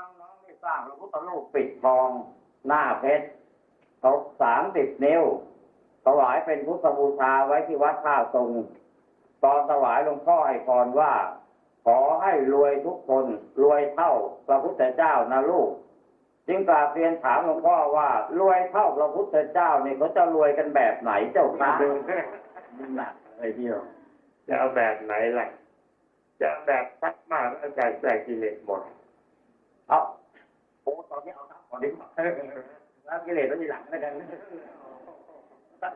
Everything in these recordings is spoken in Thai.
น้องๆได้สร้างพระพุทธรูปปิดทองหน้าเพชรตกสามสิบนิ้ว ถวายเป็นพุทธบูชาไว้ที่วัดท่าทรง ตอนถวายหลวงพ่อให้พรว่า ขอให้รวยทุกคนรวยเท่าพระพุทธเจ้านะลูก จึงกราบเรียนถามหลวงพ่อว่ารวยเท่าพระพุทธเจ้านี่เขาจะรวยกันแบบไหนเจ้าคะหนักเลยเดียวจะเอาแบบไหนล่ะจะเอาแบบซักมากแล้วใจแตกกิเลสหมด เอาโอ้ตอนนี้เอาทั้งก่อนดีกว่าแล้วกิเลสไว้ทีหลังแล้วกัน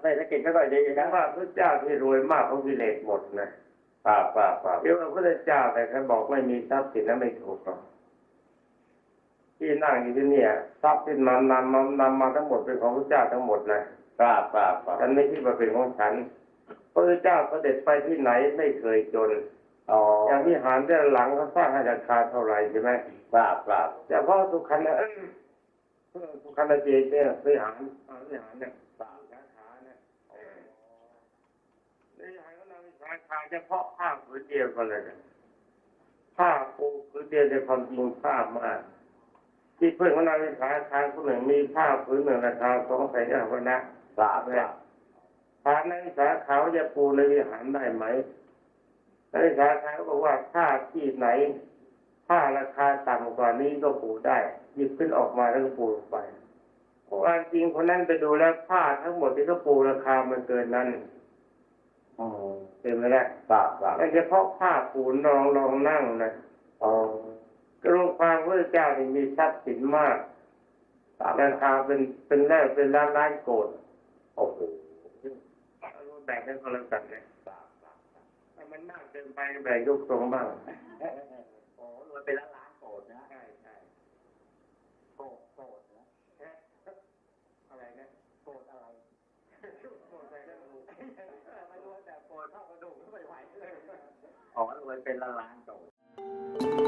เศรษฐกิจก็ค่อยดีแต่นะว่าพระเจ้าที่รวยมากเขากิเลสหมดนะครับครับครับเดี๋ยวพระเจ้าแต่ท่านบอกไม่มีทรัพย์สินนั้นไม่ถูกหรอกที่นั่งอยู่ที่เนี่ยทรัพย์สินมานำมานำมาทั้งหมดเป็นของพระเจ้าทั้งหมดนะครับครับครับฉันไม่คิดว่าเป็นของฉันพระเจ้าเสด็จไปที่ไหนไม่เคยจน อ๋ออย่างที่หารด้านหลังเขาสร้างให้ราคาเท่าไหร่ใช่ไหมครับครับแต่เพราะสุขันนะเอ้ยสุขันนะเจตเนี่ยวิหารอ่าวิหารเนี่ยสามสาขาเนี่ยในวิหารก็นำวิสาขาเฉพาะผ้าผืนเดียวกันเลยนะผ้าปูผืนเดียวในความจริงผ้ามากที่เพื่อนของนางวิสาขาคนหนึ่งมีผ้าผืนหนึ่งราคาสองแสนห้าพันนะครับครับถามนางวิสาขาว่าจะปูในวิหารได้ไหม นางวิสาขาก็บอกว่าถ้าที่ไหนถ้าราคาต่ำกว่านี้ก็ปูได้ หยิบขึ้นออกมาแล้วก็ปูลงไปความจริงคนนั้นไปดูแล้วผ้าทั้งหมดที่เขาปูราคามันเกินนั้นอ๋อเต็มไปแล้วครับครับแต่เฉพาะผ้าปูนรองรองนั่งนะอ๋อกระองความพระเจ้านี่มีทรัพย์สินมากราคาเป็นเป็นแรกเป็นล้านล้านโกดโอ้โหเอาแบ่งกันคนละกันนะ ถ้ามันมากเกินไปแบ่งยกตรงบ้างโอ้รวยเป็นล้านล้านโกรธนะใช่ใช่โกรธโกรธนะอะไรนะโกรธอะไรโกดใส่กระดูกไม่รู้แต่โกรธเท่ากระดูกก็ไม่ไหวเลยอ๋อรวยเป็นล้านล้านโกรธ